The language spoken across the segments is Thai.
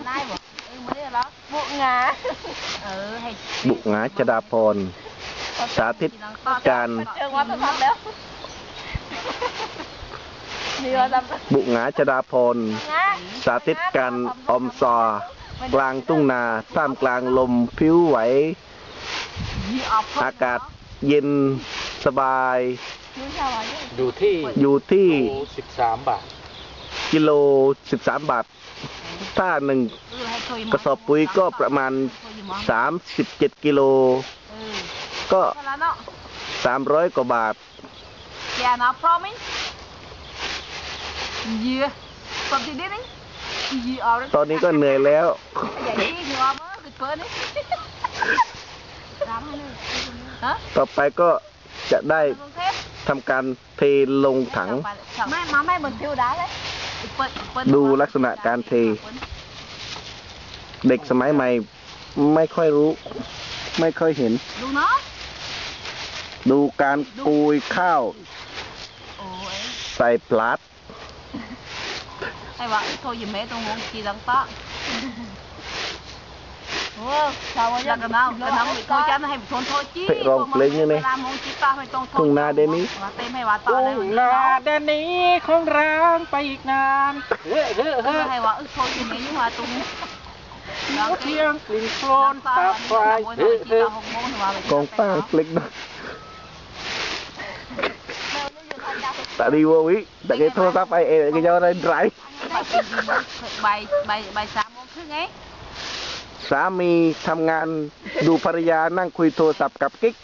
บุกงาบุกงาจดาพรสาธิตการ บุกงาจดาพรสาธิตการอมซอกลางตุ้งนาท่ามกลางลมผิวไหวอากาศเย็นสบาย อยู่ที่อยู่ที่ 13บาทกิโล 13 บาทตาหนึ่งกระสอบปุ๋ยก็ประมาณสสามิบเจ็ดกิโล ก็สามร้อยกว่าบาทแกนะพร้อมไหมยี่สอนที่เด็กนี่ตอนนี้ก็เหนื่อยแล้ว ต่อไปก็จะได้ทำการเทลงถังไม่มาไม่บนเที่ยวได้เลยดูลักษณะการเท เด็กสมัยใหม่ ไม่ค่อยรู้ ไม่ค่อยเห็น ดูการปูยข้าว ใส่ปลัดไอ้วะโทรยิ้มแม่ตรงงงกีดังตะทุ่งนาเดนี้ทุ่งนาเดนี้ของเราไปอีกนานเฮ้อเฮ้อเฮ้อให้ว่าอึดทนอยู่นี่ว่าตุ้งเที่ยงกลิ่นโคลนตาไฟเฮ้อเฮ้อกองป้าพลิกนะតារីវវិញតែគេធ្វើតាមបាយអេគេយកទៅ drive បាយបាយបាយសាមុំឃើញហ៎สามีทำงานดูภรรยานั่งคุยโทรศัพท์กับกิ๊ก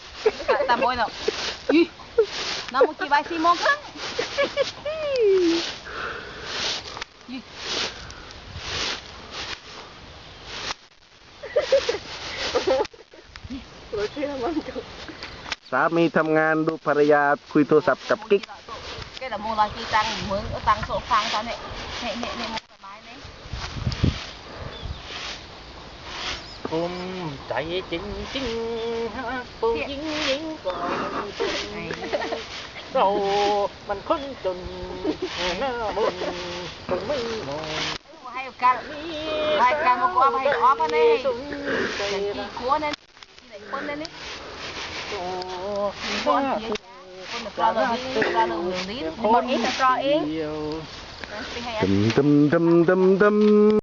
ต่โมยเนาะน้อมืกีบายสี่โมงครึ่งสามีทำงานดูภรรยาคุยโทรศัพท์กับกิ๊ก cái là mua loài chi tăng mướn ở tăng sổ phang tao nè nè nè nè đại chính chính hát phụ diễn diễn còn đâu mình khôn trùng nó buồn cùng mấy nồi hai ca hai ca một quả hai quả bên đây chỉ cuốn lên này cuốn lên đấy cuốn cuốn được ra rồi đi ra đường đi một ít là cho ý tum tum tum tum tum